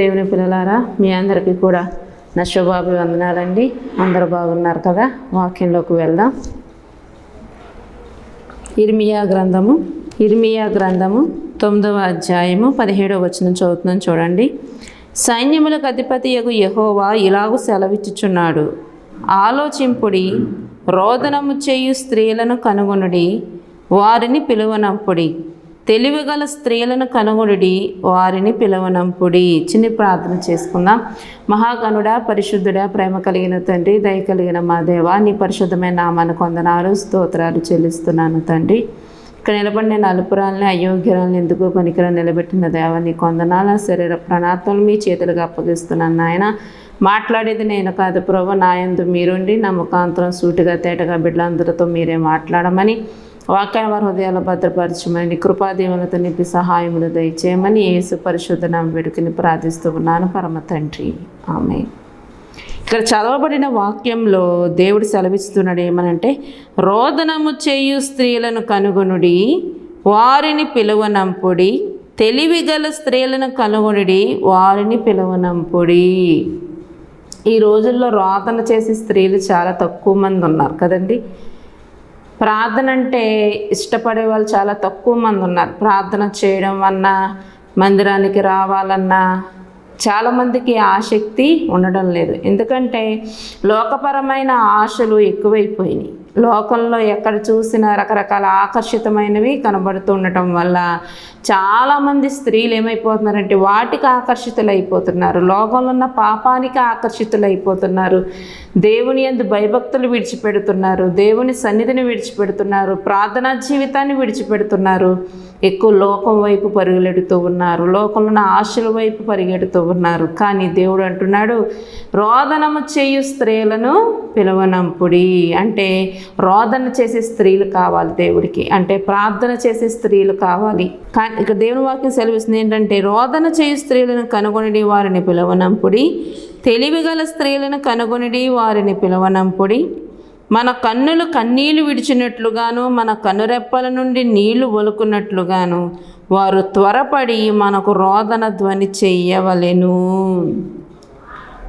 దేవుని పిల్లలారా మీ అందరికీ కూడా నా శుభాభివందనాలండి. అందరూ బాగున్నారు కదా? వాక్యంలోకి వెళ్దాం. ఇర్మియా గ్రంథము ఇర్మియా గ్రంథము తొమ్మిదవ అధ్యాయము పదిహేడవ వచనం చదువుతున్నాం చూడండి. సైన్యములకు అధిపతి యగు యహోవా ఇలాగు సెలవిచ్చుచున్నాడు. ఆలోచింపుడి రోదనము చేయు స్త్రీలను కనుగొనుడి వారిని పిలువనప్పుడి తెలివిగల స్త్రీలను కనుగొనుడి వారిని పిలవనంపుడి. చిన్న ప్రార్థన చేసుకుందాం. మహాగణుడా పరిశుద్ధుడా ప్రేమ కలిగిన తండ్రి దయ కలిగిన మా దేవ నీ పరిశుద్ధమైన నామాను కొందనాలు స్తోత్రాలు చెల్లిస్తున్నాను తండ్రి. ఇక్కడ నిలబడిన నలుపురాలని అయోగ్యరాలను ఎందుకు పనికిరా నిలబెట్టిన దేవ నీ కొందనాల శరీర ప్రణాత్మలు మీ చేతులుగా అప్పగిస్తున్నాను నాయన. మాట్లాడేది నేను కాదు ప్రభు నాయందు మీరుండి నా ముఖాంతరం సూటిగా తేటగా బిడ్డలందరితో మీరే మాట్లాడమని వాక్యాల వారి హృదయాలు భద్రపరచమని కృపాదేవులతో నింపి సహాయములు దయచేయమని యేసు పరిశుద్ధ నామ వేడుకని ప్రార్థిస్తూ ఉన్నాను. పరమ తండ్రి. ఆమె ఇక్కడ చదవబడిన వాక్యంలో దేవుడు సెలవిస్తున్నాడు ఏమనంటే రోదనము చేయు స్త్రీలను కనుగొనుడి వారిని పిలువనంపుడి తెలివిగల స్త్రీలను కనుగొనుడి వారిని పిలువనంపుడి. ఈ రోజుల్లో రోదన చేసే స్త్రీలు చాలా తక్కువ మంది ఉన్నారు కదండి. ప్రార్థన అంటే ఇష్టపడే వాళ్ళు చాలా తక్కువ మంది ఉన్నారు. ప్రార్థన చేయడం అన్నా మందిరానికి రావాలన్నా చాలామందికి ఆసక్తి ఉండడం లేదు. ఎందుకంటే లోకపరమైన ఆశలు ఎక్కువైపోయినాయి. లోకంలో ఎక్కడ చూసినా రకరకాల ఆకర్షితమైనవి కనబడుతూ ఉండటం వల్ల చాలామంది స్త్రీలు ఏమైపోతున్నారంటే వాటికి ఆకర్షితులు అయిపోతున్నారు లోకంలో ఉన్న పాపానికి ఆకర్షితులు అయిపోతున్నారు దేవుని ఎందు భయభక్తులు విడిచిపెడుతున్నారు. దేవుని సన్నిధిని విడిచిపెడుతున్నారు. ప్రార్థనా జీవితాన్ని విడిచిపెడుతున్నారు. ఎక్కువ లోకం వైపు పరుగులెడుతూ ఉన్నారు. లోకంలో ఉన్న ఆశల వైపు పరిగెడుతూ ఉన్నారు. కానీ దేవుడు అంటున్నాడు రోదనము చేయు స్త్రీలను పిలవనంపుడి. అంటే రోదన చేసే స్త్రీలు కావాలి దేవుడికి. అంటే ప్రార్థన చేసే స్త్రీలు కావాలి. కానీ ఇక దేవుని వాక్యం సెలవిస్తుంది ఏంటంటే రోదన చేయు స్త్రీలను కనుగొనడి వారిని పిలవనంపుడి తెలివిగల స్త్రీలను కనుగొనడి వారిని పిలవనంపుడి. మన కన్నులు కన్నీళ్ళు విడిచినట్లుగాను మన కనురెప్పల నుండి నీళ్ళు ఒలుకున్నట్లుగాను వారు త్వరపడి మనకు రోదన ధ్వని చెయ్యవలెను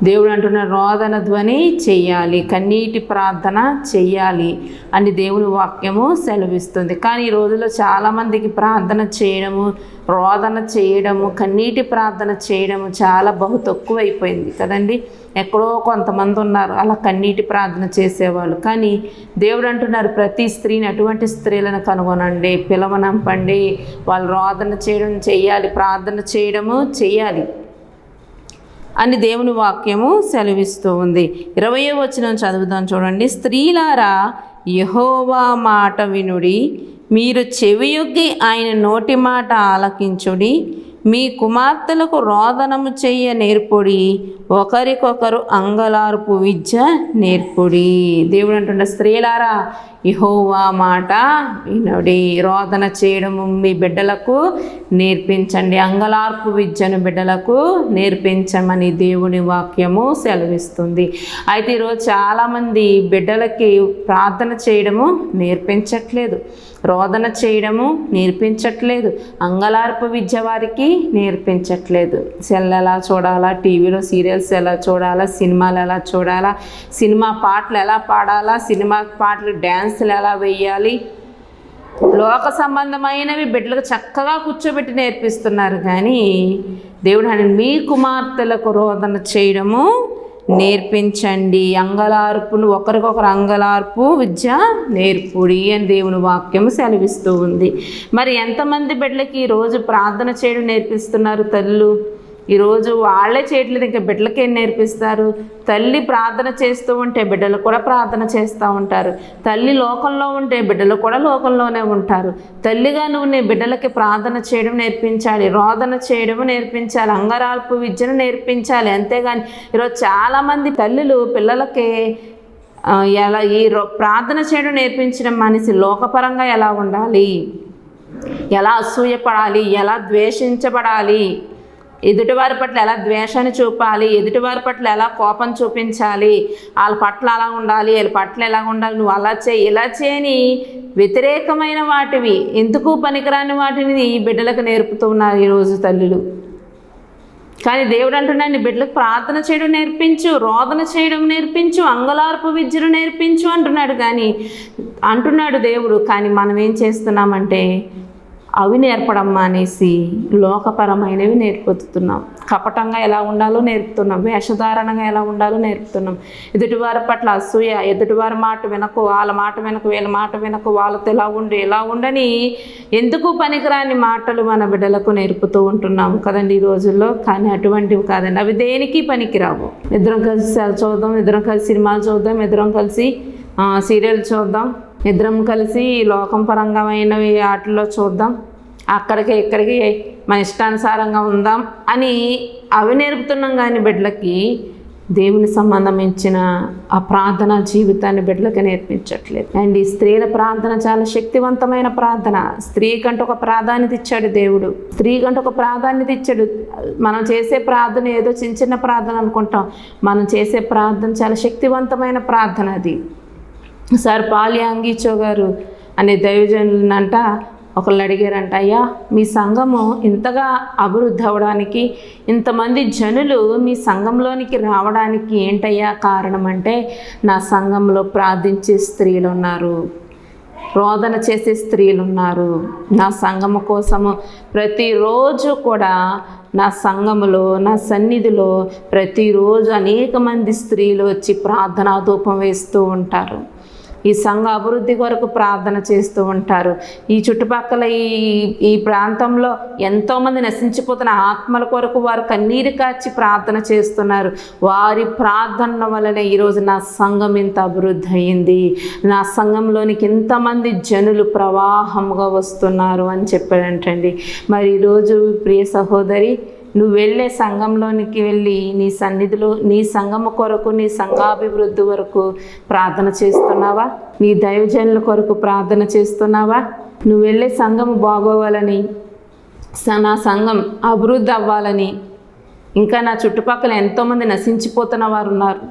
దేవుడు అంటున్న రోదన ధ్వని చెయ్యాలి కన్నీటి ప్రార్థన చెయ్యాలి అని దేవుని వాక్యము సెలవిస్తుంది. కానీ ఈ రోజుల్లో చాలామందికి ప్రార్థన చేయడము రోదన చేయడము కన్నీటి ప్రార్థన చేయడము చాలా బహు తక్కువైపోయింది కదండి. ఎక్కడో కొంతమంది ఉన్నారు అలా కన్నీటి ప్రార్థన చేసేవాళ్ళు. కానీ దేవుడు అంటున్నారు ప్రతి స్త్రీని అటువంటి స్త్రీలను కనుగొనండి పిలవనంపండి. వాళ్ళు రోదన చేయడం చేయాలి ప్రార్థన చేయడము చేయాలి అని దేవుని వాక్యము సెలవిస్తూ ఉంది. ఇరవయో వచనం చదువుదాం చూడండి. స్త్రీలారా యహోవా మాట వినుడి మీరు చెవియొగ్గి ఆయన నోటి మాట ఆలకించుడి మీ కుమార్తెలకు రోదనము చెయ్య నేర్పుడి ఒకరికొకరు అంగలార్పు విద్య నేర్పుడి. దేవుడు అంటుండే స్త్రీలారా ఇహోవా మాట వినుడి. రోదన చేయడము మీ బిడ్డలకు నేర్పించండి. అంగలార్పు విద్యను బిడ్డలకు నేర్పించమని దేవుని వాక్యము సెలవిస్తుంది. అయితే ఈరోజు చాలామంది బిడ్డలకి ప్రార్థన చేయడము నేర్పించట్లేదు. రోదన చేయడము నేర్పించట్లేదు. అంగలార్ప విద్య వారికి నేర్పించట్లేదు. సెల్ ఎలా చూడాలా టీవీలో సీరియల్స్ ఎలా చూడాలా సినిమాలు ఎలా చూడాలా సినిమా పాటలు ఎలా పాడాలా సినిమా పాటలు డ్యాన్సులు ఎలా వేయాలి? లోక సంబంధమైనవి బిడ్డలకు చక్కగా కూర్చోబెట్టి నేర్పిస్తున్నారు. కానీ దేవుడు అని మీ కుమార్తెలకు రోదన చేయడము నేర్పించండి. అంగలార్పును ఒకరికొకరు అంగలార్పు విద్య నేర్పుడి అని దేవుని వాక్యము సెలవిస్తూ ఉంది. మరి ఎంతమంది బిడ్డలకి ఈరోజు ప్రార్థన చేయడం నేర్పిస్తున్నారు తల్లు? ఈరోజు వాళ్ళే చేయట్లేదు ఇంకా బిడ్డలకేం నేర్పిస్తారు? తల్లి ప్రార్థన చేస్తూ ఉంటే బిడ్డలు కూడా ప్రార్థన చేస్తూ ఉంటారు. తల్లి లోకంలో ఉంటే బిడ్డలు కూడా లోకంలోనే ఉంటారు. తల్లిగా నువ్వు నీ బిడ్డలకి ప్రార్థన చేయడం నేర్పించాలి రోదన చేయడం నేర్పించాలి అంగరాల్పు విద్యను నేర్పించాలి. అంతేగాని ఈరోజు చాలామంది తల్లులు పిల్లలకి ఎలా ఈ రో- ప్రార్థన చేయడం నేర్పించడం మనిషి లోకపరంగా ఎలా ఉండాలి? ఎలా అసూయపడాలి? ఎలా ద్వేషించబడాలి? ఎదుటివారి పట్ల ఎలా ద్వేషాన్ని చూపాలి ఎదుటివారి పట్ల ఎలా కోపం చూపించాలి వాళ్ళ పట్ల అలా ఉండాలి వీళ్ళ పట్ల ఎలా ఉండాలి నువ్వు అలా చేయి ఇలా చేయని వ్యతిరేకమైన వాటివి. ఎందుకు పనికిరాని వాటిని ఈ బిడ్డలకు నేర్పుతున్నారు ఈరోజు తల్లులు? కానీ దేవుడు అంటున్నాడు బిడ్డలకు ప్రార్థన చేయడం నేర్పించు రోదన చేయడం నేర్పించు అంగలార్పు విద్యను నేర్పించు అంటున్నాడు కానీ అంటున్నాడు దేవుడు. కానీ మనం ఏం చేస్తున్నామంటే అవి నేర్పడం మానేసి లోకపరమైనవి నేర్పుతున్నాం. కపటంగా ఎలా ఉండాలో నేర్పుతున్నాం. వేషధారణగా ఎలా ఉండాలో నేర్పుతున్నాం. ఎదుటివారి పట్ల అసూయ ఎదుటివారి మాట వినకు వాళ్ళ మాట వినకు వీళ్ళ మాట వినకు వాళ్ళతో ఎలా ఉండు ఎలా ఉండని ఎందుకు పనికిరాని మాటలు మన బిడ్డలకు నేర్పుతూ ఉంటున్నాము కదండి ఈ రోజుల్లో. కానీ అటువంటివి కాదండి. అవి దేనికి పనికిరావు? ఇద్దరం కలిసి చూద్దాం ఇద్దరం కలిసి సినిమాలు చూద్దాం ఇద్దరం కలిసి సీరియల్ చూద్దాం. ఇద్దరం కలిసి లోకం పరంగమైనవి వాటిలో చూద్దాం. అక్కడికి ఇక్కడికి మన ఇష్టానుసారంగా ఉందాం అని అవి నేర్పుతున్నాం కానీ బిడ్డలకి దేవుని సంబంధించిన ఆ ప్రార్థన జీవితాన్ని బిడ్డలకి నేర్పించట్లేదు. అండ్ ఈ స్త్రీల ప్రార్థన చాలా శక్తివంతమైన ప్రార్థన. స్త్రీ కంటే ఒక ప్రాధాన్యత ఇచ్చాడు దేవుడు. స్త్రీ కంటే ఒక ప్రాధాన్యత ఇచ్చాడు. మనం చేసే ప్రార్థన ఏదో చిన్న చిన్న ప్రార్థన అనుకుంటాం. మనం చేసే ప్రార్థన చాలా శక్తివంతమైన ప్రార్థన అది. సార్ పాలి అంగీచో గారు అనే దైవజనులంట ఒకళ్ళు అడిగారంట అయ్యా మీ సంఘము ఇంతగా అభివృద్ధి అవ్వడానికి ఇంతమంది జనులు మీ సంఘంలోనికి రావడానికి ఏంటయ్యా కారణం అంటే నా సంఘంలో ప్రార్థించే స్త్రీలు ఉన్నారు రోదన చేసే స్త్రీలు ఉన్నారు నా సంఘము కోసము ప్రతిరోజు కూడా నా సంఘములో నా సన్నిధిలో ప్రతిరోజు అనేక మంది స్త్రీలు వచ్చి ప్రార్థనా ధూపం వేస్తూ ఉంటారు. ఈ సంఘ అభివృద్ధి కొరకు ప్రార్థన చేస్తూ ఉంటారు. ఈ చుట్టుపక్కల ఈ ఈ ప్రాంతంలో ఎంతోమంది నశించిపోతున్న ఆత్మల కొరకు వారు కన్నీరు కాచి ప్రార్థన చేస్తున్నారు. వారి ప్రార్థన వలన ఈరోజు నా సంఘం ఇంత అభివృద్ధి అయింది నా సంఘంలోనికి ఇంతమంది జనులు ప్రవాహంగా వస్తున్నారు అని చెప్పాడంటండి. మరి ఈరోజు ప్రియ సహోదరి నువ్వు వెళ్ళే సంఘంలోనికి వెళ్ళి నీ సన్నిధిలో నీ సంఘము కొరకు నీ సంఘాభివృద్ధి వరకు ప్రార్థన చేస్తున్నావా? నీ దైవజనుల కొరకు ప్రార్థన చేస్తున్నావా? నువ్వు వెళ్ళే సంఘము బాగోవాలని నా సంఘం అభివృద్ధి అవ్వాలని ఇంకా నా చుట్టుపక్కల ఎంతోమంది నశించిపోతున్న వారు ఉన్నారు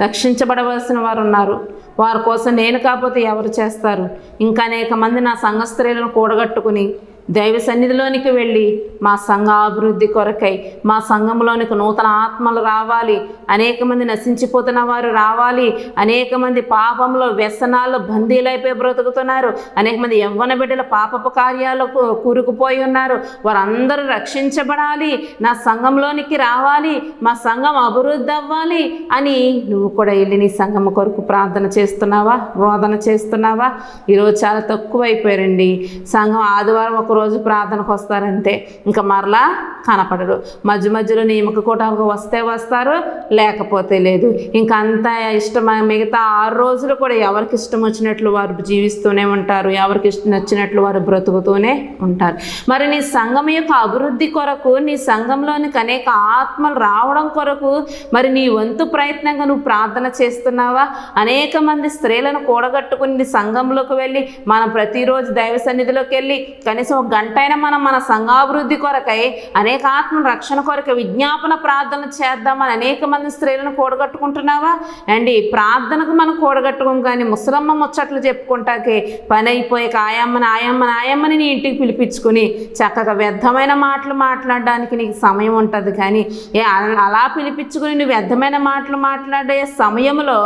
రక్షించబడవలసిన వారు ఉన్నారు వారి కోసం నేను కాకపోతే ఎవరు చేస్తారు? ఇంకా అనేక మంది నా సంఘ స్త్రీలను కూడగట్టుకుని దైవ సన్నిధిలోనికి వెళ్ళి మా సంఘ అభివృద్ధి కొరకై మా సంఘంలోనికి నూతన ఆత్మలు రావాలి. అనేక మంది నశించిపోతున్న వారు రావాలి. అనేక మంది పాపంలో వ్యసనాలు బందీలైపోయి బ్రతుకుతున్నారు. అనేక మంది యవ్వన బిడ్డల పాపపు కార్యాలకు కూరుకుపోయి ఉన్నారు. వారందరూ రక్షించబడాలి. నా సంఘంలోనికి రావాలి. మా సంఘం అభివృద్ధి అవ్వాలి అని నువ్వు కూడా వెళ్ళి నీ సంఘం కొరకు ప్రార్థన చేస్తున్నావా? బోధన చేస్తున్నావా? ఈరోజు చాలా తక్కువ అయిపోయారండి సంఘం ఆదివారం ఒక రోజు ప్రార్థనకు వస్తారంతే. ఇంకా మరలా కనపడరు. మధ్య మధ్యలో నియమక కూటాలకు వస్తే వస్తారు లేకపోతే లేదు. ఇంకా అంత ఇష్టం మిగతా ఆరు రోజులు కూడా ఎవరికి ఇష్టం వచ్చినట్లు వారు జీవిస్తూనే ఉంటారు ఎవరికి ఇష్టం నచ్చినట్లు వారు బ్రతుకుతూనే ఉంటారు. మరి నీ సంఘం యొక్క అభివృద్ధి కొరకు నీ సంఘంలోనికి అనేక ఆత్మలు రావడం కొరకు మరి నీ వంతు ప్రయత్నంగా నువ్వు ప్రార్థన చేస్తున్నావా? అనేక మంది స్త్రీలను కూడగట్టుకుని సంఘంలోకి వెళ్ళి మనం ప్రతిరోజు దైవ సన్నిధిలోకి వెళ్ళి కనీసం ఒక గంట మనం మన సంఘాభివృద్ధి కొరకై అనేక ఆత్మ రక్షణ కొరకు విజ్ఞాపన ప్రార్థన చేద్దామని అనేక మంది స్త్రీలను కూడగట్టుకుంటున్నావా? అండి ప్రార్థనకు మనం కూడగట్టుకోం కానీ ముసలమ్మ ముచ్చట్లు చెప్పుకుంటాకే పని అయిపోయి ఆయమ్మని ఆయమ్మని ఆయమ్మని నీ ఇంటికి పిలిపించుకుని చక్కగా వ్యర్థమైన మాటలు మాట్లాడడానికి నీకు సమయం ఉంటుంది. కానీ ఏ అలా పిలిపించుకుని నువ్వు వ్యర్థమైన మాటలు మాట్లాడే సమయంలో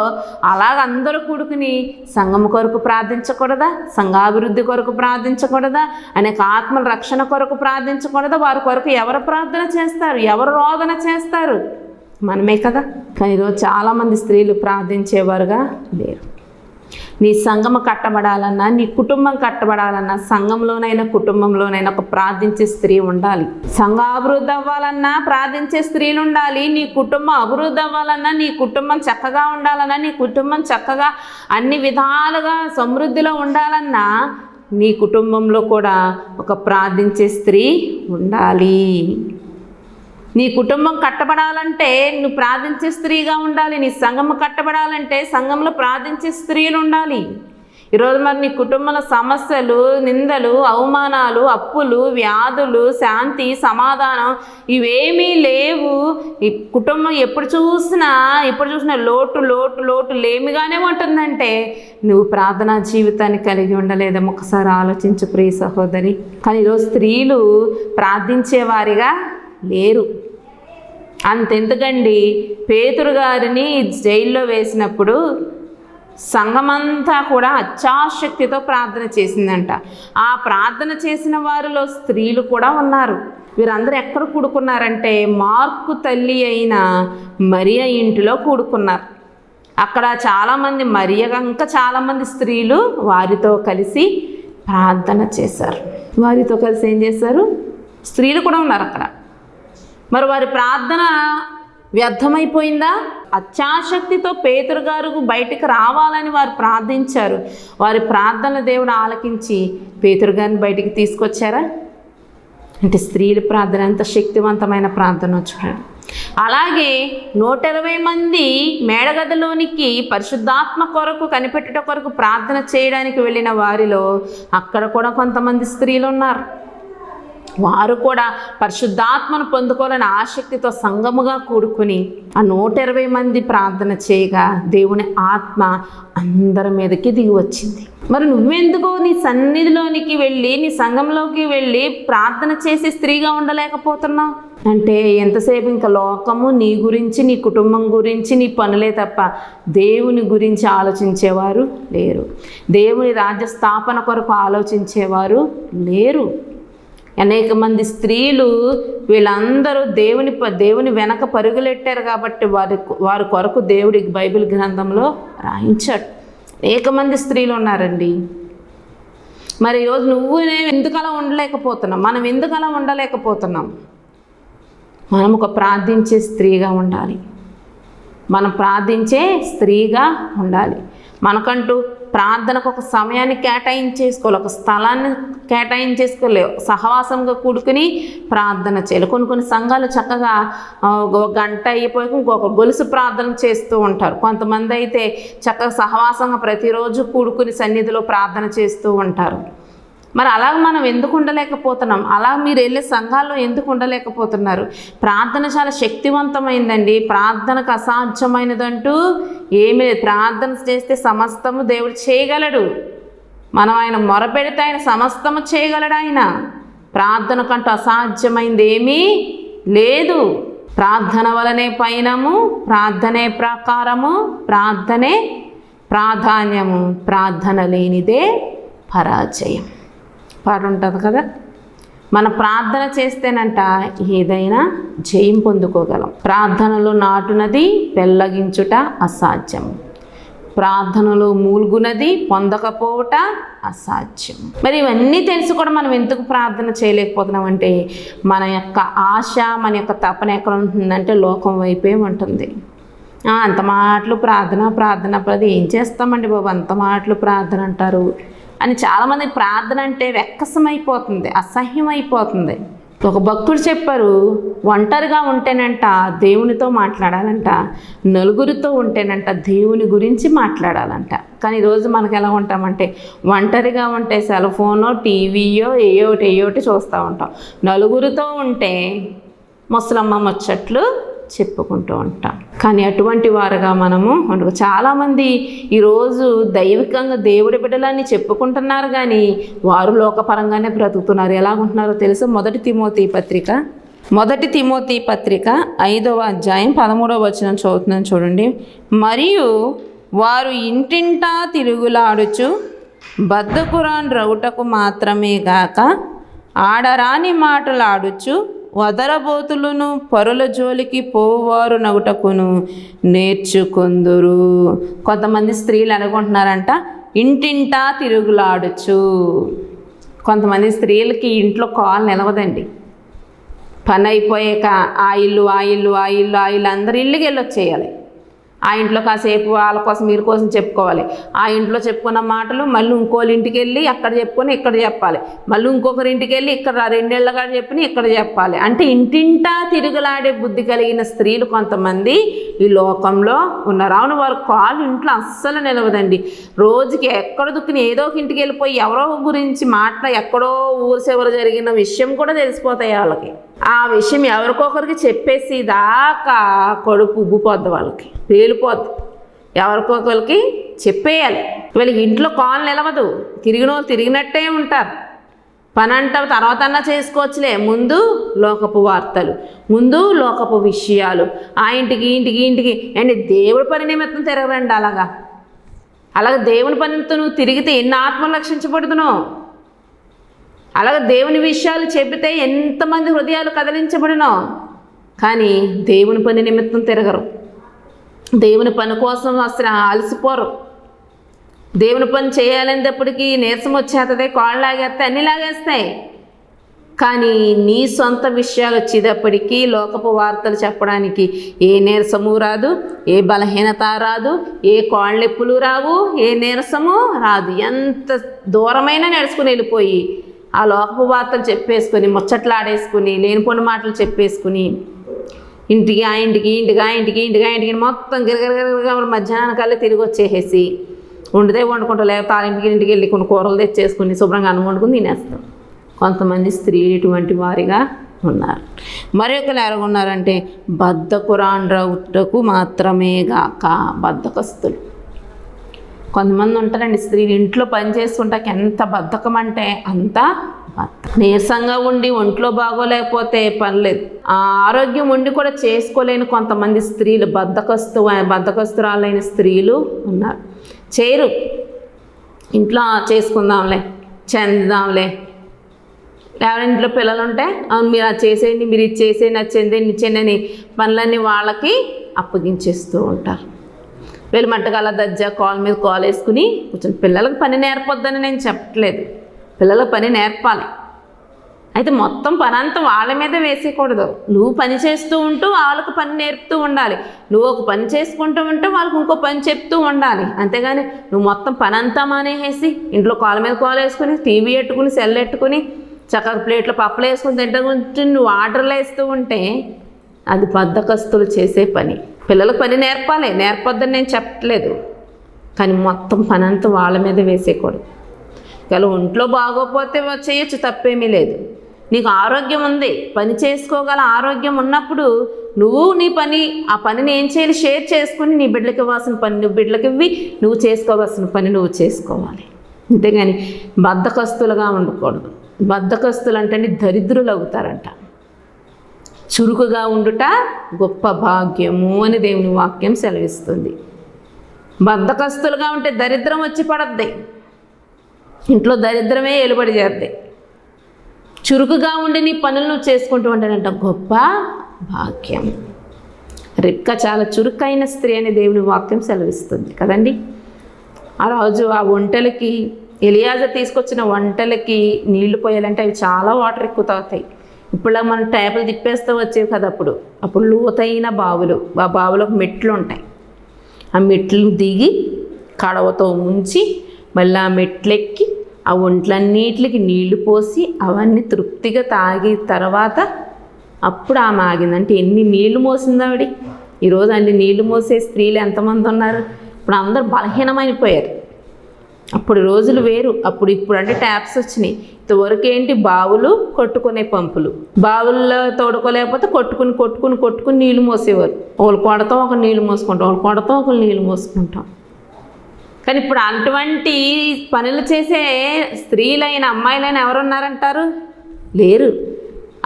అలాగ అందరూ కూడుకుని సంఘం కొరకు ప్రార్థించకూడదా? సంఘాభివృద్ధి కొరకు ప్రార్థించకూడదా? అనేక ఆత్మల రక్షణ కొరకు ప్రార్థించకూడదు వారి కొరకు ఎవరు ప్రార్థన చేస్తారు ఎవరు రోదన చేస్తారు? మనమే కదా. కానీ ఈరోజు చాలామంది స్త్రీలు ప్రార్థించేవారుగా లేరు. నీ సంఘం కట్టబడాలన్నా నీ కుటుంబం కట్టబడాలన్నా సంఘంలోనైనా కుటుంబంలోనైనా ఒక ప్రార్థించే స్త్రీ ఉండాలి. సంఘ అభివృద్ధి అవ్వాలన్నా ప్రార్థించే స్త్రీలు ఉండాలి. నీ కుటుంబం అభివృద్ధి అవ్వాలన్నా నీ కుటుంబం చక్కగా ఉండాలన్నా నీ కుటుంబం చక్కగా అన్ని విధాలుగా సమృద్ధిలో ఉండాలన్నా నీ కుటుంబంలో కూడా ఒక ప్రార్థించే స్త్రీ ఉండాలి. నీ కుటుంబం కట్టబడాలంటే నువ్వు ప్రార్థించే స్త్రీగా ఉండాలి. నీ సంఘం కట్టబడాలంటే సంఘంలో ప్రార్థించే స్త్రీలు ఉండాలి. ఈరోజు మరి నీ కుటుంబంలో సమస్యలు నిందలు అవమానాలు అప్పులు వ్యాధులు శాంతి సమాధానం ఇవేమీ లేవు. ఈ కుటుంబం ఎప్పుడు చూసినా ఎప్పుడు చూసినా లోటు లోటు లోటు లేమిగానే ఉంటుందంటే నువ్వు ప్రార్థనా జీవితాన్ని కలిగి ఉండలేదేమో ఒకసారి ఆలోచించు ప్రియ సహోదరి. కానీ ఈరోజు స్త్రీలు ప్రార్థించేవారిగా లేరు. అంతెందుకండి? పేతురు గారిని జైల్లో వేసినప్పుడు సంఘమంతా కూడా అత్యాశక్తితో ప్రార్థన చేసిందంట. ఆ ప్రార్థన చేసిన వారిలో స్త్రీలు కూడా ఉన్నారు. వీరందరూ ఎక్కడ కూడుకున్నారంటే మార్కు తల్లి అయిన మరియ ఇంటిలో కూడుకున్నారు. అక్కడ చాలామంది మరియ ఇంకా చాలామంది స్త్రీలు వారితో కలిసి ప్రార్థన చేశారు. వారితో కలిసి ఏం చేశారు? స్త్రీలు కూడా ఉన్నారు అక్కడ. మరి వారి ప్రార్థన వ్యర్థమైపోయిందా? అత్యాశక్తితో పేతురు గారు బయటకు రావాలని వారు ప్రార్థించారు. వారి ప్రార్థన దేవుడు ఆలకించి పేతురు గారిని బయటికి తీసుకొచ్చారా? అంటే స్త్రీల ప్రార్థన ఎంత శక్తివంతమైన ప్రార్థన చూడండి. అలాగే నూట ఇరవై మంది మేడగదిలోనికి పరిశుద్ధాత్మ కొరకు కనిపెట్టుట కొరకు ప్రార్థన చేయడానికి వెళ్ళిన వారిలో అక్కడ కూడా కొంతమంది స్త్రీలు ఉన్నారు. వారు కూడా పరిశుద్ధాత్మను పొందుకోవాలని ఆసక్తితో సంగముగా కూడుకుని ఆ నూట ఇరవై మంది ప్రార్థన చేయగా దేవుని ఆత్మ అందరి మీదకి దిగి వచ్చింది. మరి నువ్వెందుకు నీ సన్నిధిలోనికి వెళ్ళి నీ సంఘంలోకి వెళ్ళి ప్రార్థన చేసి స్త్రీగా ఉండలేకపోతున్నావు? అంటే ఎంతసేపు ఇంకా లోకము నీ గురించి నీ కుటుంబం గురించి నీ పనులే తప్ప దేవుని గురించి ఆలోచించేవారు లేరు. దేవుని రాజ్య స్థాపన కొరకు ఆలోచించేవారు లేరు. అనేక మంది స్త్రీలు వీళ్ళందరూ దేవుని ప- దేవుని వెనక పరుగులెట్టారు కాబట్టి వారి వారి కొరకు దేవుడి బైబిల్ గ్రంథంలో రాయించాడు అనేక మంది స్త్రీలు ఉన్నారండి. మరి ఈరోజు నువ్వు నేను ఎందుకు ఉండలేకపోతున్నాం మనం ఎందుకలా ఉండలేకపోతున్నాం? మనం ఒక ప్రార్థించే స్త్రీగా ఉండాలి. మనం ప్రార్థించే స్త్రీగా ఉండాలి. మనకంటూ ప్రార్థనకు ఒక సమయాన్ని కేటాయించేసుకోవాలి ఒక స్థలాన్ని కేటాయించేసుకోలేవు సహవాసంగా కూడుకుని ప్రార్థన చేయాలి. కొన్ని కొన్ని సంఘాలు చక్కగా ఒక గంట అయిపోయి ఇంకొక గొలుసు ప్రార్థన చేస్తూ ఉంటారు. కొంతమంది అయితే చక్కగా సహవాసంగా ప్రతిరోజు కూడుకుని సన్నిధిలో ప్రార్థన చేస్తూ ఉంటారు. మరి అలా మనం ఎందుకు ఉండలేకపోతున్నాం? అలా మీరు వెళ్ళే సంఘాల్లో ఎందుకు ఉండలేకపోతున్నారు? ప్రార్థన చాలా శక్తివంతమైందండి. ప్రార్థనకు అసాధ్యమైనదంటూ ఏమీ లేదు. ప్రార్థన చేస్తే సమస్తము దేవుడు చేయగలడు. మనం ఆయన మొరపెడితే ఆయన సమస్తము చేయగలడు ఆయన. ప్రార్థన కంటూ అసాధ్యమైంది ఏమీ లేదు. ప్రార్థన వలనే పైనము ప్రార్థనే ప్రాకారము ప్రార్థనే ప్రాధాన్యము. ప్రార్థన లేనిదే పరాజయం. పాట ఉంటుంది కదా? మన ప్రార్థన చేస్తేనంట ఏదైనా జయం పొందుకోగలం. ప్రార్థనలో నాటునది పెళ్ళగించుట అసాధ్యం. ప్రార్థనలో మూలుగునది పొందకపోవట అసాధ్యం. మరి ఇవన్నీ తెలిసి కూడా మనం ఎందుకు ప్రార్థన చేయలేకపోతున్నాం అంటే మన యొక్క ఆశ మన యొక్క తపన ఎక్కడ ఉంటుందంటే లోకం వైపే ఉంటుంది. అంత మాటలు ప్రార్థన ప్రార్థన ప్రతి ఏం చేస్తామండి బాబు? అంత మాటలు ప్రార్థన అంటారు. అని చాలామంది ప్రార్థన అంటే వెక్కసమైపోతుంది అసహ్యం అయిపోతుంది ఒక భక్తుడు చెప్పారు ఒంటరిగా ఉంటేనంట దేవునితో మాట్లాడాలంట నలుగురితో ఉంటేనంట దేవుని గురించి మాట్లాడాలంట. కానీ ఈరోజు మనకు ఎలా ఉంటామంటే ఒంటరిగా ఉంటే సెల్ ఫోనో టీవీయో ఏ ఒకటి చూస్తూ ఉంటాం. నలుగురితో ఉంటే ముసలమ్మ ముచ్చట్లు చెప్పుకుంటూ ఉంటాం. కానీ అటువంటి వారుగా మనము ఉండవు చాలామంది ఈరోజు దైవికంగా దేవుడి బిడ్డలని చెప్పుకుంటున్నారు కానీ వారు లోకపరంగానే బ్రతుకుతున్నారు. ఎలా ఉంటున్నారో తెలుసు? మొదటి తిమోతి పత్రిక మొదటి తిమోతి పత్రిక ఐదవ అధ్యాయం పదమూడవ వచనం చదువుతున్నాను చూడండి. మరియు వారు ఇంటింటా తిరుగులాడుచు బద్దకురాన్ రౌటకు మాత్రమే గాక ఆడరాని మాటలాడుచు వదరబోతులను పరుల జోలికి పోవారు నగుటకును నేర్చుకుందురు. కొంతమంది స్త్రీలు అనుకుంటున్నారంట ఇంటింటా తిరుగులాడచ్చు కొంతమంది స్త్రీలకి ఇంట్లో కాల్ నిలవదండి. పని అయిపోయాక ఆ ఇల్లు ఆ ఇల్లు ఆ ఇల్లు ఆ ఇల్లు అందరు ఇల్లుకి వెళ్ళొచ్చేయాలి. ఆ ఇంట్లో కాసేపు వాళ్ళ కోసం మీరు కోసం చెప్పుకోవాలి. ఆ ఇంట్లో చెప్పుకున్న మాటలు మళ్ళీ ఇంకోళ్ళ ఇంటికి వెళ్ళి అక్కడ చెప్పుకొని ఇక్కడ చెప్పాలి. మళ్ళీ ఇంకొకరి ఇంటికి వెళ్ళి ఇక్కడ రెండేళ్ళగా కాడ చెప్పిన ఇక్కడ చెప్పాలి. అంటే ఇంటింటా తిరుగులాడే బుద్ధి కలిగిన స్త్రీలు కొంతమంది ఈ లోకంలో ఉన్నారు. అవును వారు కాలు ఇంట్లో అస్సలు నిలవదండి. రోజుకి ఎక్కడ దుక్కుని ఏదో ఒక ఇంటికి వెళ్ళిపోయి ఎవరో గురించి మాట్లా ఎక్కడో ఊరు సేవలు జరిగిన విషయం కూడా తెలిసిపోతాయి వాళ్ళకి. ఆ విషయం ఎవరికొకరికి చెప్పేసి దాకా కడుపు ఉబ్బిపోద్ది వాళ్ళకి పేలిపోద్ది. ఎవరికొకరికి చెప్పేయాలి. వీళ్ళకి ఇంట్లో కాలు నిలవదు. తిరిగిన వాళ్ళు తిరిగినట్టే ఉంటారు. పని అంట తర్వాత అన్నా చేసుకోవచ్చులే. ముందు లోకపు వార్తలు ముందు లోకపు విషయాలు. ఆ ఇంటికి ఇంటికి ఇంటికి. అండి దేవుడి పని నిమిత్తం తిరగరండి అలాగా? అలాగే దేవుని పనితో నువ్వు తిరిగితే ఎన్ని ఆత్మలు రక్షించబడుతున్నావు? అలాగే దేవుని విషయాలు చెబితే ఎంతమంది హృదయాలు కదిలించబడినో కానీ దేవుని పని నిమిత్తం తిరగరు. దేవుని పని కోసం అసలు అలసిపోరు. దేవుని పని చేయాలనేటప్పటికీ నీరసం వచ్చేస్తుంది కాళ్ళు లాగేస్తాయి అన్నీ లాగేస్తాయి. కానీ నీ సొంత విషయాలు వచ్చేటప్పటికీ లోకపు వార్తలు చెప్పడానికి ఏ నీరసము రాదు ఏ బలహీనత రాదు ఏ కాళ్ళెప్పులు రావు ఏ నీరసము రాదు. ఎంత దూరమైనా నడుచుకుని వెళ్ళిపోయి ఆ లోకపు వార్తలు చెప్పేసుకొని ముచ్చట్లాడేసుకుని లేనిపోని మాటలు చెప్పేసుకుని ఇంటికి ఆ ఇంటికి ఇంటికి ఆ ఇంటికి ఇంటికి ఆ ఇంటికి మొత్తం గిరగిరగిరగా మధ్యాహ్నం కల్లా తిరిగి వచ్చేసేసి వండితే వండుకుంటా లేకపోతే ఆ ఇంటికి ఇంటికి వెళ్ళి కొన్ని కూరలు తెచ్చేసుకుని శుభ్రంగా అన్నం వండుకుని తినేస్తాం. కొంతమంది స్త్రీలు ఇటువంటి వారిగా ఉన్నారు. మరి ఒకరు ఎలాగున్నారంటే బద్ధకురాండ్రవుటకు మాత్రమే గాక బద్ధకస్తులు. కొంతమంది ఉంటారండి స్త్రీలు ఇంట్లో పని చేసుకుంటాక ఎంత బద్ధకం అంటే అంత నీరసంగా ఉండి ఒంట్లో బాగోలేకపోతే పర్లేదు ఆ ఆరోగ్యం ఉండి కూడా చేసుకోలేని కొంతమంది స్త్రీలు బద్ధకస్తు బద్ధకస్తురాలైన స్త్రీలు ఉన్నారు. చేరు. ఇంట్లో చేసుకుందాంలే చెందాంలే ఎవరి ఇంట్లో పిల్లలు ఉంటే అవును మీరు అది చేసేయండి మీరు ఇది చేసేయండి అది చెందండి చెందని పనులన్నీ వాళ్ళకి అప్పగించేస్తూ ఉంటారు. వీళ్ళు మట్టగల దజ్జా కాల్ మీద కాల్ వేసుకుని కూర్చొని పిల్లలకు పని నేర్పొద్దని నేను చెప్పట్లేదు. పిల్లలకు పని నేర్పాలి. అయితే మొత్తం పని అంతా వాళ్ళ మీద వేసేయకూడదు. నువ్వు పని చేస్తూ ఉంటూ వాళ్ళకు పని నేర్పుతూ ఉండాలి. నువ్వు ఒక పని చేసుకుంటూ ఉంటే వాళ్ళకి ఇంకో పని చెప్తూ ఉండాలి. అంతేగాని నువ్వు మొత్తం పని అంతా మానేసేసి ఇంట్లో కాళ్ళ మీద కాల్ వేసుకుని టీవీ పెట్టుకుని సెల్ పెట్టుకుని చక్కగా ప్లేట్లో పప్పులు వేసుకుని తింటూ నువ్వు ఆర్డర్లు వేస్తూ ఉంటే అది బద్దకస్తులు చేసే పని. పిల్లలకు పని నేర్పాలి. నేర్పొద్దని నేను చెప్పట్లేదు. కానీ మొత్తం పని అంతా వాళ్ళ మీద వేసేయకూడదు. ఒకవేళ ఒంట్లో బాగోపోతే చేయొచ్చు తప్పేమీ లేదు. నీకు ఆరోగ్యం ఉంది. పని చేసుకోగల ఆరోగ్యం ఉన్నప్పుడు నువ్వు నీ పని ఆ పనిని ఏం చేయాలి షేర్ చేసుకుని నీ బిడ్డలకి ఇవ్వాల్సిన పని నువ్వు బిడ్డలకి ఇవ్వి నువ్వు చేసుకోవాల్సిన పని నువ్వు చేసుకోవాలి. అంతేగాని బద్ధకస్తులుగా ఉండకూడదు. బద్ధకస్తులు అంటే దరిద్రులు అవుతారంట. చురుకుగా ఉండుట గొప్ప భాగ్యము అని దేవుని వాక్యం సెలవిస్తుంది. బద్ధకస్తులుగా ఉంటే దరిద్రం వచ్చి పడద్ది. ఇంట్లో దరిద్రమే ఎలుబడి చేద్ది. చురుకుగా ఉండి నీ పనులు చేసుకుంటూ ఉంటానంట గొప్ప భాగ్యం. రిక్క చాలా చురుకైన స్త్రీ అని దేవుని వాక్యం సెలవిస్తుంది కదండి. ఆ రోజు ఆ వంటలకి ఎలియాజ తీసుకొచ్చిన వంటలకి నీళ్ళు పోయాలంటే అవి చాలా వాటర్ ఎక్కువ తాగుతాయి ఇప్పుడు మనం ట్యాపులు తిప్పేస్తూ వచ్చేవి కదా అప్పుడు. అప్పుడు లోతైన బావులు. ఆ బావులకు మెట్లు ఉంటాయి. ఆ మెట్లు దిగి కడవతో ముంచి మళ్ళీ ఆ మెట్లెక్కి ఆ ఒంట్లన్నిటికి నీళ్ళు పోసి అవన్నీ తృప్తిగా తాగి తర్వాత అప్పుడు ఆమె ఆగింది. అంటే ఎన్ని నీళ్ళు మోసింది ఆవిడ? ఈరోజు అన్ని నీళ్ళు మోసే స్త్రీలు ఎంతమంది ఉన్నారు? ఇప్పుడు అందరూ బలహీనమైపోయారు. అప్పుడు రోజులు వేరు. అప్పుడు ఇప్పుడు అంటే ట్యాప్స్ వచ్చినాయి. ఇంతవరకు ఏంటి బావులు కొట్టుకునే పంపులు. బావుల్లో తోడుకోలేకపోతే కొట్టుకుని కొట్టుకుని కొట్టుకుని నీళ్ళు మోసేవారు. ఒకళ్ళు కొడతాం ఒక నీళ్ళు మోసుకుంటాం. ఒకళ్ళు కొడతాం ఒకళ్ళు నీళ్ళు మోసుకుంటాం. కానీ ఇప్పుడు అటువంటి పనులు చేసే స్త్రీలైన అమ్మాయిలైన ఎవరు ఉన్నారంటారు లేరు.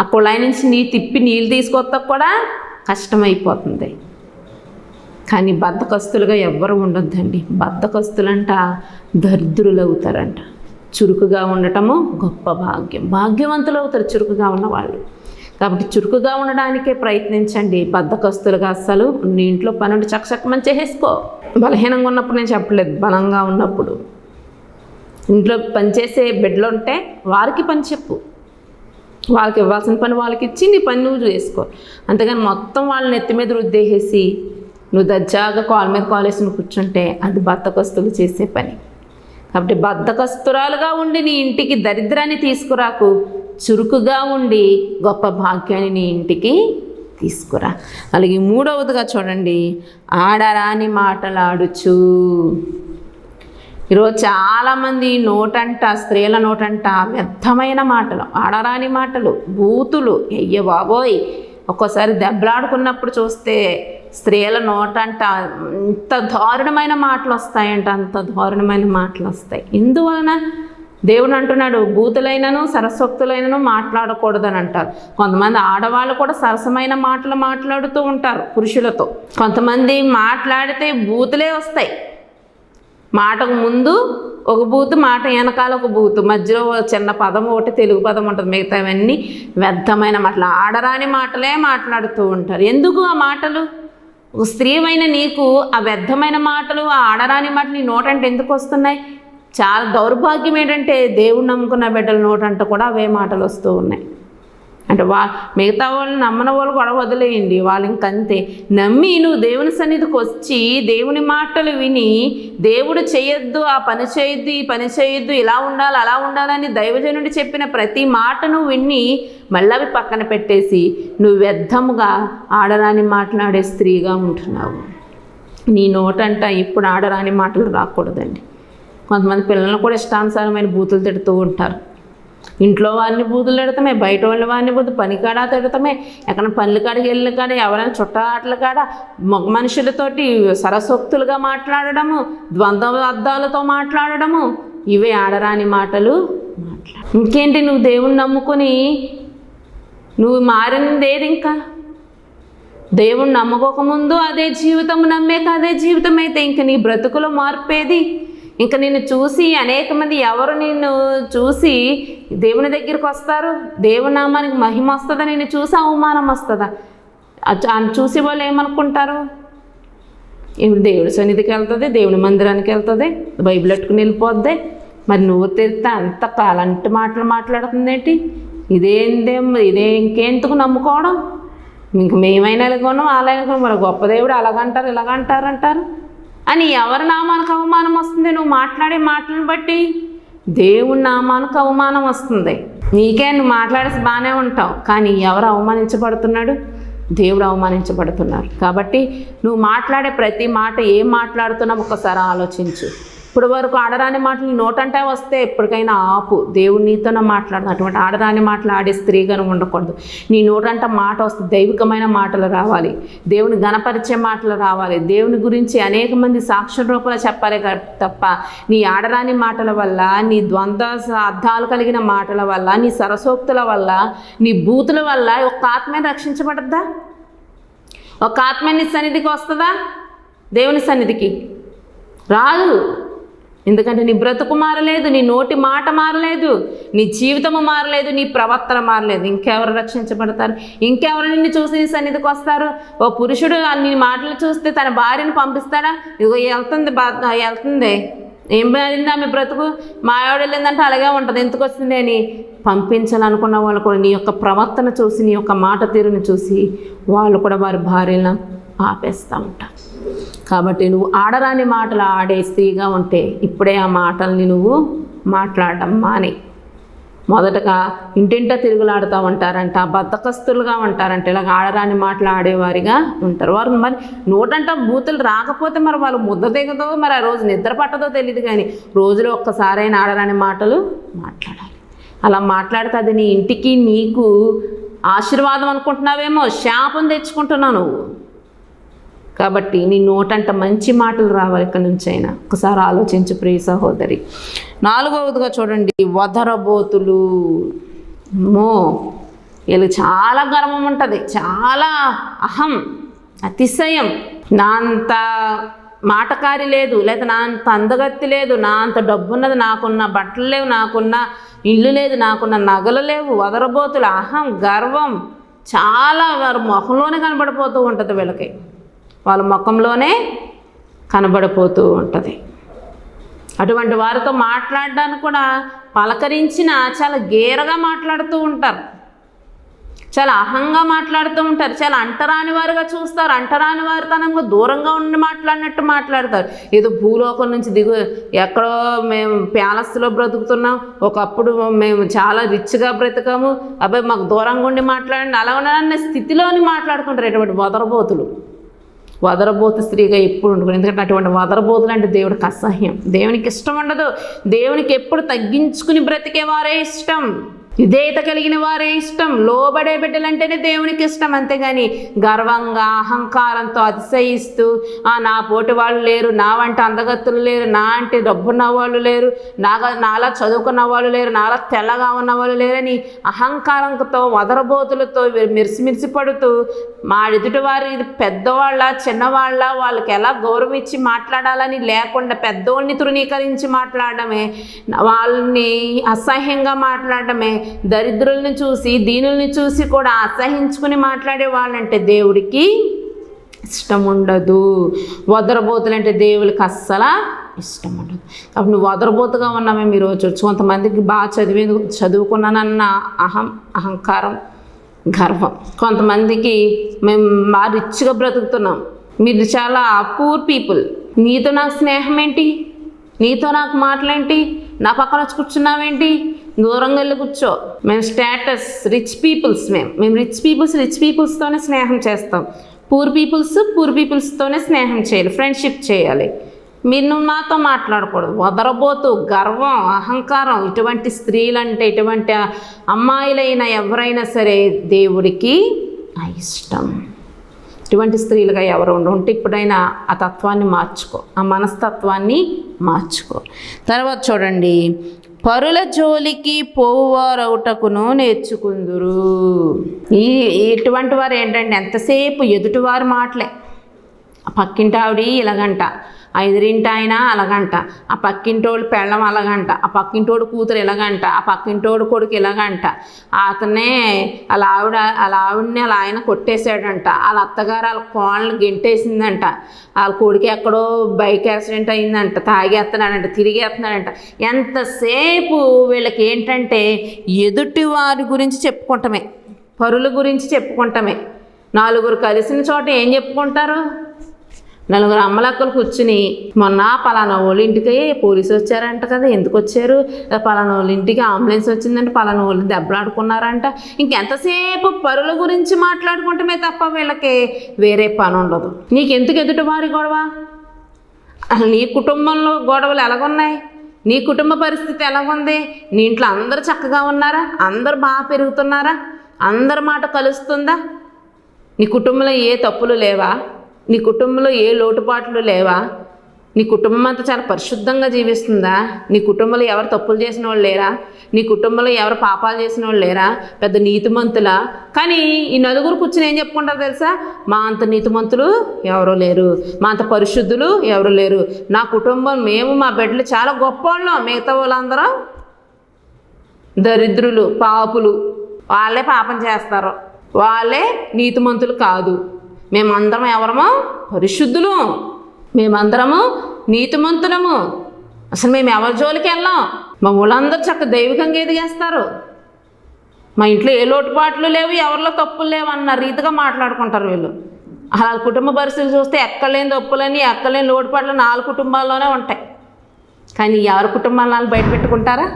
ఆ కుళాయి నుంచి నీ తిప్పి నీళ్ళు తీసుకొస్తా కూడా కష్టమైపోతుంది. కానీ బద్ధకస్తులుగా ఎవ్వరు ఉండొద్దండి. బద్ధకస్తులంట దరిద్రులవుతారంట. చురుకుగా ఉండటము గొప్ప భాగ్యం. భాగ్యవంతులు అవుతారు చురుకుగా ఉన్నవాళ్ళు. కాబట్టి చురుకుగా ఉండడానికే ప్రయత్నించండి. బద్ధకస్తులుగా అస్సలు నీ ఇంట్లో పని చకచకమని చేసేసుకో బలహీనంగా ఉన్నప్పుడు నేను చెప్పలేదు. బలంగా ఉన్నప్పుడు. ఇంట్లో పనిచేసే బిడ్డలు ఉంటే వారికి పని చెప్పు. వాళ్ళకి ఇవ్వాల్సిన పని వాళ్ళకి ఇచ్చి నీ పని నువ్వు చేసుకో. అంతేగాని మొత్తం వాళ్ళని ఎత్తి మీద రుద్దేసేసి నువ్వు దర్జాగా కాల్ మీద కాల్ కూర్చుంటే అది బద్దకస్తులు చేసే పని. కాబట్టి బద్దకస్తురాలుగా ఉండి నీ ఇంటికి దరిద్రాన్ని తీసుకురాకు చురుకుగా ఉండి గొప్ప భాగ్యాన్ని నీ ఇంటికి తీసుకురా. అలాగే మూడవదిగా చూడండి ఆడరాని మాటలాడుచు. ఈరోజు చాలామంది నోటంట స్త్రీల నోటంట వ్యర్థమైన మాటలు ఆడరాని మాటలు బూతులు అయ్య బాబోయ్ ఒక్కోసారి దెబ్బలాడుకున్నప్పుడు చూస్తే స్త్రీల నోట అంట ఇంత దారుణమైన మాటలు వస్తాయంట అంత దారుణమైన మాటలు వస్తాయి. ఎందువలన? దేవుడు అంటున్నాడు బూతులైనను సరస్వక్తులైనను మాట్లాడకూడదని అంటారు కొంతమంది ఆడవాళ్ళు కూడా సరసమైన మాటలు మాట్లాడుతూ ఉంటారు పురుషులతో. కొంతమంది మాట్లాడితే బూతులే వస్తాయి. మాటకు ముందు ఒక బూతు మాట వెనకాల ఒక బూతు మధ్యలో ఒక చిన్న పదం ఒకటి తెలుగు పదం ఉంటుంది. మిగతావన్నీ వ్యర్థమైన మాటలు. ఆడరాని మాటలే మాట్లాడుతూ ఉంటారు. ఎందుకు ఆ మాటలు? ఒక స్త్రీవైన నీకు ఆ వ్యర్థమైన మాటలు ఆ ఆడరాని మాటలు నీ నోటంటే ఎందుకు వస్తున్నాయి? చాలా దౌర్భాగ్యం ఏంటంటే దేవుడు నమ్ముకున్న బిడ్డల నోటంట కూడా అవే మాటలు వస్తూ ఉన్నాయి. అంటే వా మిగతా వాళ్ళు నమ్మన వాళ్ళు కూడా వదిలేయండి. వాళ్ళు ఇంకంతే నమ్మి నువ్వు దేవుని సన్నిధికి వచ్చి దేవుని మాటలు విని దేవుడు చేయొద్దు ఆ పని చేయొద్దు ఈ పని చేయొద్దు ఇలా ఉండాలి అలా ఉండాలని దైవజనుడు చెప్పిన ప్రతి మాటను విని మళ్ళీ అవి పక్కన పెట్టేసి నువ్వు వ్యర్థముగా ఆడరాని మాట్లాడే స్త్రీగా ఉంటున్నావు. నీ నోటంట ఇప్పుడు ఆడరాని మాటలు రాకూడదండి. కొంతమంది పిల్లలను కూడా ఇష్టానుసారమైన బూతులు తిడుతూ ఉంటారు. ఇంట్లో వారిని బూతులు తిడతామే బయట వాళ్ళ వారిని బూతు పని కాడ తిడతామే ఎక్కడ పనుల కాడికి వెళ్ళిన కాడ ఎవరైనా చుట్టాట్ల కాడ మగ మనుషులతోటి సరసోక్తులుగా మాట్లాడడము ద్వంద్వ అర్థాలతో మాట్లాడడము ఇవే ఆడరాని మాటలు మాట్లాడ. ఇంకేంటి నువ్వు దేవుణ్ణి నమ్ముకొని నువ్వు మారింది ఏది ఇంకా? దేవుణ్ణి నమ్మకోకముందు అదే జీవితం నమ్మేక అదే జీవితం అయితే ఇంక నీ బ్రతుకులో మార్పేది? ఇంకా నిన్ను చూసి అనేక మంది ఎవరు నిన్ను చూసి దేవుని దగ్గరికి వస్తారు? దేవుని నామానికి మహిమ వస్తుందా? నిన్ను చూసి అవమానం వస్తుందా? చూసి వాళ్ళు ఏమనుకుంటారు? ఇప్పుడు దేవుడి సన్నిధికి వెళ్తుంది దేవుని మందిరానికి వెళ్తుంది బైబిల్ పెట్టుకుని వెళ్ళిపోద్ది. మరి నువ్వు తెరిస్తే అంత కాలంటి మాటలు మాట్లాడుతుందేంటి ఇదేందే ఇదే ఇంకెందుకు నమ్ముకోవడం? ఇంక మేమైనా ఎలాగోనో అలాగో మరి గొప్ప దేవుడు అలాగంటారు ఇలాగంటారు అంటారు అని ఎవరి నామానికి అవమానం వస్తుంది? నువ్వు మాట్లాడే మాటలను బట్టి దేవుడి నామానికి అవమానం వస్తుంది. నీకే నువ్వు మాట్లాడేసి బాగానే ఉంటావు. కానీ ఎవరు అవమానించబడుతున్నాడు? దేవుడు అవమానించబడుతున్నారు కాబట్టి నువ్వు మాట్లాడే ప్రతి మాట ఏం మాట్లాడుతున్నావు ఒకసారి ఆలోచించు. ఇప్పుడు వరకు ఆడరాని మాటలు నోటంటే వస్తే ఎప్పటికైనా ఆపు. దేవుడు నీతోనే మాట్లాడు అటువంటి ఆడరాని మాటలు ఆడే స్త్రీగా ఉండకూడదు. నీ నోటంట మాట వస్తే దైవికమైన మాటలు రావాలి. దేవుని గణపరిచే మాటలు రావాలి. దేవుని గురించి అనేక మంది సాక్ష్య రూపంలో చెప్పాలి తప్ప నీ ఆడరాని మాటల వల్ల నీ ద్వంద్వ అర్థాలు కలిగిన మాటల వల్ల నీ సరసోక్తుల వల్ల నీ బూతుల వల్ల ఒక ఆత్మని రక్షించబడద్దా? ఒక ఆత్మ నీ సన్నిధికి వస్తుందా? దేవుని సన్నిధికి? రాదు. ఎందుకంటే నీ బ్రతుకు మారలేదు నీ నోటి మాట మారలేదు నీ జీవితము మారలేదు నీ ప్రవర్తన మారలేదు. ఇంకెవరు రక్షించబడతారు? ఇంకెవరు నిన్ను చూసి నీ సన్నిధికి వస్తారు? ఓ పురుషుడు నీ మాటలు చూస్తే తన భార్యను పంపిస్తాడా? ఇదిగో వెళ్తుంది బా వెళ్తుంది. ఏం మారింది ఆమె బ్రతుకు? మా ఆవిడ వెళ్ళిందంటే అలాగే ఉంటుంది. ఎందుకు వస్తుంది అని పంపించాలనుకున్న వాళ్ళు కూడా నీ యొక్క ప్రవర్తన చూసి నీ యొక్క మాట తీరుని చూసి వాళ్ళు కూడా వారి భార్యలను ఆపేస్తూ ఉంటారు. కాబట్టి నువ్వు ఆడరాని మాటలు ఆడే స్త్రీగా ఉంటే ఇప్పుడే ఆ మాటల్ని నువ్వు మాట్లాడడం మాని మొదటగా ఇంటింటా తిరుగులాడుతూ ఉంటారంట బద్దకస్తులుగా ఉంటారంట ఇలాగ ఆడరాని మాటలు ఆడేవారిగా ఉంటారు. వారు మరి నోటంట బూతులు రాకపోతే మరి వాళ్ళు ముద్ద దిగదో మరి ఆ రోజు నిద్ర పట్టదో తెలియదు కానీ రోజులో ఒక్కసారైనా ఆడరాని మాటలు మాట్లాడాలి. అలా మాట్లాడితే అది నీ ఇంటికి నీకు ఆశీర్వాదం అనుకుంటున్నావేమో శాపం తెచ్చుకుంటున్నావు నువ్వు. కాబట్టి నీ నోటంట మంచి మాటలు రావాలి ఇక్కడి నుంచి అయినా ఒకసారి ఆలోచించు ప్రియ సహోదరి. నాలుగవదిగా చూడండి వదరబోతులు. మో వీళ్ళకి చాలా గర్వం ఉంటుంది. చాలా అహం అతిశయం. నా అంత మాటకారి లేదు లేదా నా అంత అందగత్తి లేదు నా అంత డబ్బున్నది నాకున్న బట్టలు లేవు నాకున్న ఇల్లు లేదు నాకున్న నగలు లేవు. వదరబోతులు అహం గర్వం చాలా వారు మొహంలోనే కనబడిపోతూ ఉంటుంది వీళ్ళకి. వాళ్ళ ముఖంలోనే కనబడిపోతూ ఉంటుంది. అటువంటి వారితో మాట్లాడడానికి కూడా పలకరించిన చాలా గేరగా మాట్లాడుతూ ఉంటారు. చాలా అహంగా మాట్లాడుతూ ఉంటారు. చాలా అంటరాని వారుగా చూస్తారు. అంటరాని వారితనంగా దూరంగా ఉండి మాట్లాడినట్టు మాట్లాడతారు. ఏదో భూలోకం నుంచి దిగు ఎక్కడో మేము ప్యాలెస్లో బ్రతుకుతున్నాం. ఒకప్పుడు మేము చాలా రిచ్గా బ్రతికాము. అబ్బాయి మాకు దూరంగా ఉండి మాట్లాడండి. అలా ఉన్న స్థితిలోని మాట్లాడుకుంటారు ఎటువంటి వదరబోతులు. వదరబోతు స్త్రీగా ఎప్పుడు ఉండకూడదు. ఎందుకంటే అటువంటి వదరబోతులు అంటే దేవుడికి అసహ్యం దేవునికి ఇష్టం ఉండదు. దేవునికి ఎప్పుడు తగ్గించుకుని బ్రతికేవారే ఇష్టం. విధేయత కలిగిన వారే ఇష్టం. లోబడే బిడ్డలంటేనే దేవునికి ఇష్టం అంతేగాని గర్వంగా అహంకారంతో అతిశయిస్తూ ఆ నా పోటీ వాళ్ళు లేరు నా వంటి అందగత్తులు లేరు నా అంటే డబ్బున్న వాళ్ళు లేరు నాగా నాలా చదువుకున్న వాళ్ళు లేరు నాలా తెల్లగా ఉన్న వాళ్ళు లేరని అహంకారంతో వదరబోతులతో మిరిసిమిరిసి పడుతూ మా ఎదుటి వారి పెద్దవాళ్ళ చిన్నవాళ్ళ వాళ్ళకి ఎలా గౌరవం ఇచ్చి మాట్లాడాలని లేకుండా పెద్దోళ్ళని తృణీకరించి మాట్లాడడమే వాళ్ళని అసహ్యంగా మాట్లాడడమే దరిద్రుల్ని చూసి దీనుల్ని చూసి కూడా అసహించుకుని మాట్లాడే వాళ్ళంటే దేవుడికి ఇష్టం ఉండదు వదరబోతులంటే దేవుడికి అస్సలు ఇష్టం ఉండదు అప్పుడు నువ్వు వదరబోతుగా ఉన్నామే మీరు వచ్చి కొంతమందికి బాగా చదివే చదువుకున్నానన్న అహం అహంకారం గర్వం. కొంతమందికి మేము మా రిచ్గా బ్రతుకుతున్నాం. మీరు చాలా పూర్ పీపుల్. నీతో నాకు స్నేహం ఏంటి? నీతో నాకు మాటలేంటి? నా పక్కన వచ్చి కూర్చున్నావేంటి? దూరంగా వెళ్ళి కూర్చో. మేము స్టేటస్ రిచ్ పీపుల్స్ మేము మేము రిచ్ పీపుల్స్ రిచ్ పీపుల్స్తోనే స్నేహం చేస్తాం. పూర్ పీపుల్స్ పూర్ పీపుల్స్తోనే స్నేహం చేయాలి ఫ్రెండ్షిప్ చేయాలి. మీరు నువ్వు నాతో మాట్లాడకూడదు. వదరబోతు గర్వం అహంకారం ఇటువంటి స్త్రీలంటే ఇటువంటి అమ్మాయిలైనా ఎవరైనా సరే దేవుడికి ఇష్టం. ఇటువంటి స్త్రీలుగా ఎవరు ఉంటే ఇప్పుడైనా ఆ తత్వాన్ని మార్చుకో. ఆ మనస్తత్వాన్ని మార్చుకో. తర్వాత చూడండి పరుల జోలికి పోవారవుటకును నేర్చుకుందురు. ఈ ఇటువంటి వారు ఏంటంటే ఎంతసేపు ఎదుటివారు మాటలే. పక్కింటి ఆవిడ ఇలాగంట. ఆ ఎదురింటి ఆయన అలాగంట. ఆ పక్కింటోడు పెళ్ళం అలాగంట. ఆ పక్కింటోడు కూతురు ఇలాగంట ఆ పక్కింటోడు కొడుకు ఇలాగంట అతనే అలా ఆవిడ అలా ఆవిడని అలా ఆయన కొట్టేశాడంట. వాళ్ళ అత్తగారు వాళ్ళ కోళ్ళని గెంటేసిందంట. వాళ్ళ కొడుకు ఎక్కడో బైక్ యాక్సిడెంట్ అయిందంట. తాగేస్తున్నాడంట తిరిగేస్తున్నాడంట. ఎంతసేపు వీళ్ళకి ఏంటంటే ఎదుటి వారి గురించి చెప్పుకుంటమే పరుల గురించి చెప్పుకుంటమే. నాలుగురు కలిసిన చోట ఏం చెప్పుకుంటారు? నలుగురు అమ్మలక్కలు కూర్చుని మొన్న పలానా వాళ్ళ ఇంటికి పోలీసు వచ్చారంట కదా ఎందుకు వచ్చారు? పలానా వాళ్ళ ఇంటికి అంబులెన్స్ వచ్చిందంటే పలానా వాళ్ళు దెబ్బలాడుకున్నారంట. ఇంకెంతసేపు పరుల గురించి మాట్లాడుకుంటమే తప్ప వీళ్ళకి వేరే పని ఉండదు. నీకెందుకు ఎదుటి వారి గొడవ? నీ కుటుంబంలో గొడవలు ఎలాగున్నాయి? నీ కుటుంబ పరిస్థితి ఎలాగుంది? నీ ఇంట్లో అందరూ చక్కగా ఉన్నారా? అందరూ బాగా పెరుగుతున్నారా? అందరి మాట కలుస్తుందా? నీ కుటుంబంలో ఏ తప్పులు లేవా? నీ కుటుంబంలో ఏ లోటుపాట్లు లేవా? నీ కుటుంబం అంతా చాలా పరిశుద్ధంగా జీవిస్తుందా? నీ కుటుంబంలో ఎవరు తప్పులు చేసిన వాళ్ళు లేరా? నీ కుటుంబంలో ఎవరు పాపాలు చేసిన వాళ్ళు లేరా? పెద్ద నీతిమంతులా? కానీ ఈ నలుగురు కూర్చుని ఏం చెప్పుకుంటారు తెలుసా? మా అంత నీతిమంతులు ఎవరూ లేరు. మా అంత పరిశుద్ధులు ఎవరు లేరు. నా కుటుంబం మేము మా బిడ్డలు చాలా గొప్ప వాళ్ళం మిగతా వాళ్ళందరూ దరిద్రులు పాపులు. వాళ్ళే పాపం చేస్తారు. వాళ్ళే నీతిమంతులు కాదు. మేమందరం ఎవరము? పరిశుద్ధులు. మేమందరము నీతిమంతులము. అసలు మేము ఎవరి జోలికి వెళ్ళాం? మా ఊళ్ళందరూ చక్క దైవికంగా ఎదిగేస్తారు. మా ఇంట్లో ఏ లోటుపాట్లు లేవు ఎవరిలో తప్పులు లేవు అన్న రీతిగా మాట్లాడుకుంటారు వీళ్ళు. అలా కుటుంబ పరిస్థితులు చూస్తే ఎక్కలేని తప్పులని ఎక్కలేని లోటుపాట్లు నాలుగు కుటుంబాల్లోనే ఉంటాయి. కానీ ఎవరి కుటుంబాలను వాళ్ళు బయట పెట్టుకుంటారా?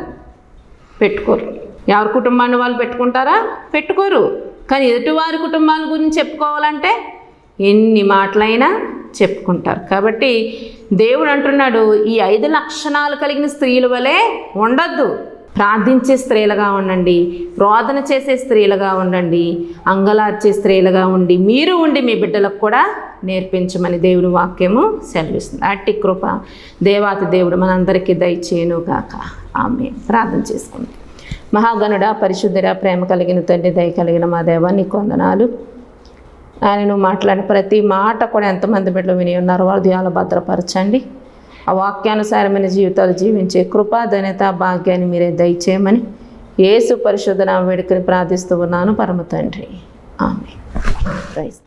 పెట్టుకోరు. ఎవరి కుటుంబాన్ని వాళ్ళు పెట్టుకుంటారా? పెట్టుకోరు. కానీ ఎదుటివారి కుటుంబాల గురించి చెప్పుకోవాలంటే ఎన్ని మాటలైనా చెప్పుకుంటారు. కాబట్టి దేవుడు అంటున్నాడు ఈ ఐదు లక్షణాలు కలిగిన స్త్రీల వలె ఉండద్దు. ప్రార్థించే స్త్రీలుగా ఉండండి రోదన చేసే స్త్రీలుగా ఉండండి అంగలార్చే స్త్రీలుగా ఉండి మీరు ఉండి మీ బిడ్డలకు కూడా నేర్పించమని దేవుని వాక్యము సెలవిస్తుంది. అట్టి కృప దేవాతి దేవుడు మనందరికీ దయచేయను కాక ఆమె ప్రార్థన చేసుకుంది. మహాగణుడ పరిశుద్ధుడ ప్రేమ కలిగిన తండ్రి దయ కలిగిన మా దేవా నీ కొందనాలు ఆయన నువ్వు మాట్లాడిన ప్రతి మాట కూడా ఎంతమంది బిడ్డలు విని ఉన్నారో వారు ధ్యానం భద్రపరచండి. ఆ వాక్యానుసారమైన జీవితాలు జీవించే కృపా ధన్యత భాగ్యాన్ని మీరే దయచేయమని ఏసు పరిశోధన వేడుకని ప్రార్థిస్తూ ఉన్నాను. పరమ తండ్రి. ఆమె ప్రైజ్.